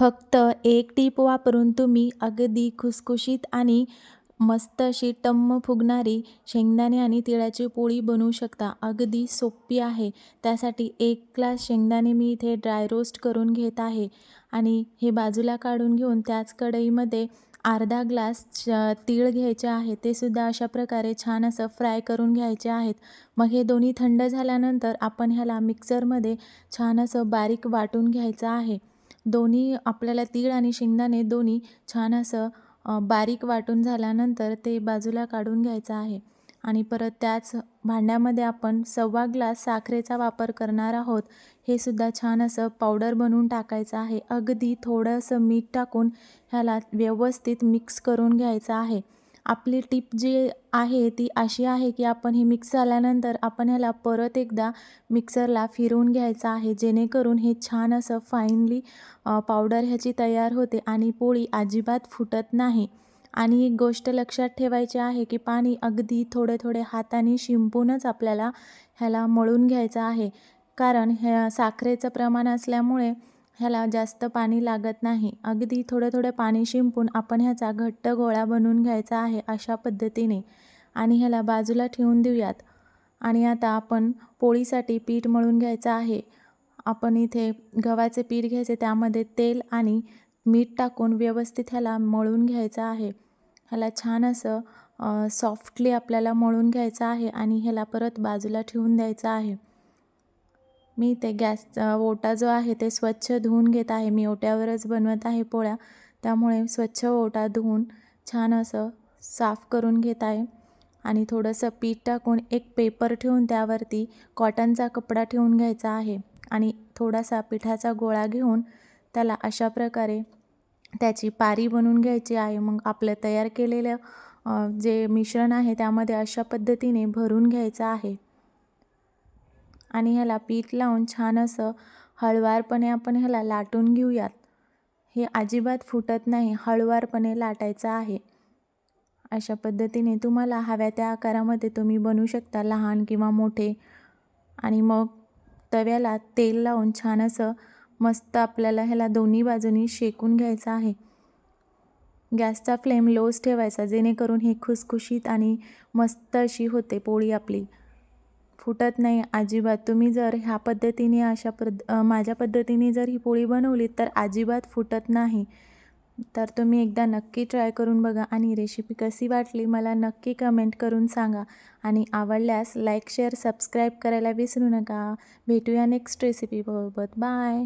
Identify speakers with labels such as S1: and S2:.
S1: फक्त एक टीप वापरून तुम्ही अगदी खुसखुशीत आणि मस्त अशी टम्म फुगणारी शेंगदाणे आणि तिळाची पोळी बनवू शकता. अगदी सोपी आहे. त्यासाठी एक ग्लास शेंगदाणे मी इथे ड्राय रोस्ट करून घेत आहे आणि हे बाजूला काढून घेऊन त्याच कढईमध्ये अर्धा ग्लास तीळ घ्यायचे आहे. ते सुद्धा अशा प्रकारे छान असं फ्राय करून घ्यायचे आहेत. मग हे दोन्ही थंड झाल्यानंतर आपण ह्याला मिक्सरमध्ये छान असं बारीक वाटून घ्यायचं आहे. दोन्ही आपल्याला तीळ आणि शेंगदाणे दोन्ही छान असं बारीक वाटून झाल्यानंतर ते बाजूला काढून घ्यायचं आहे. आणि परत त्याच भांड्यामध्ये आपण सव्वा ग्लास साखरेचा वापर करणार आहोत. हे सुद्धा छान असं पावडर बनवून टाकायचं आहे. अगदी थोडंसं मीठ टाकून ह्याला व्यवस्थित मिक्स करून घ्यायचं आहे. आपली टीप जी आहे ती अशी आहे की आपण हे मिक्स झाल्यानंतर आपण ह्याला परत एकदा मिक्सरला फिरवून घ्यायचं आहे. जेणेकरून हे छान असं फाईनली पावडर ह्याची तयार होते आणि पोळी अजिबात फुटत नाही. आणि एक गोष्ट लक्षात ठेवायची आहे की पाणी अगदी थोडे थोडे हाताने शिंपूनच आपल्याला ह्याला मळून घ्यायचं आहे. कारण ह्या साखरेचं प्रमाण असल्यामुळे ह्याला जास्त पाणी लागत नाही. अगदी थोडं थोडं पाणी शिंपून आपण ह्याचा घट्ट गोळा बनवून घ्यायचा आहे अशा पद्धतीने. आणि ह्याला बाजूला ठेवून देऊयात. आणि आता आपण पोळीसाठी पीठ मळून घ्यायचं आहे. आपण इथे गव्हाचे पीठ घ्यायचे त्यामध्ये तेल आणि मीठ टाकून व्यवस्थित ह्याला मळून घ्यायचं आहे. ह्याला छान असं सॉफ्टली आपल्याला मळून घ्यायचं आहे आणि ह्याला परत बाजूला ठेवून द्यायचं आहे. मी ते गॅसचा ओटा जो आहे ते स्वच्छ धुवून घेत आहे. मी ओट्यावरच बनवत आहे पोळ्या. त्यामुळे स्वच्छ ओटा धुवून छान असं साफ करून घेत आहे. आणि थोडंसं पीठ टाकून एक पेपर ठेवून त्यावरती कॉटनचा कपडा ठेवून घ्यायचा आहे. आणि थोडासा पिठाचा गोळा घेऊन त्याला अशा प्रकारे त्याची पारी बनवून घ्यायची आहे. मग आपलं तयार केलेलं जे मिश्रण आहे त्यामध्ये अशा पद्धतीने भरून घ्यायचं आहे. आणि ह्याला पीठ लावून छान असं हळवारपणे आपण ह्याला लाटून घेऊयात. हे अजिबात फुटत नाही हळवारपणे लाटायचं आहे. अशा पद्धतीने तुम्हाला हव्या त्या आकारामध्ये तुम्ही बनवू शकता लहान किंवा मोठे. आणि मग तव्याला तेल लावून छान असं मस्त आपल्याला ह्याला दोन्ही बाजूनी शेकून घ्यायचं आहे. गॅसचा फ्लेम लोच ठेवायचा जेणेकरून ही खुसखुशीत आणि मस्त अशी होते पोळी आपली. फुटत नाही. अजिबात. तुम्ही जर ह्या पद्धतीने अशा पद्ध माझ्या पद्धतीने जर ही पोळी बनवली तर अजिबात फुटत नाही. तर तुम्ही एकदा नक्की ट्राय करून बघा आणि रेसिपी कशी वाटली मला नक्की कमेंट करून सांगा. आणि आवडल्यास लाईक शेअर सबस्क्राईब करायला विसरू नका. भेटूया नेक्स्ट रेसिपीबरोबर बाय!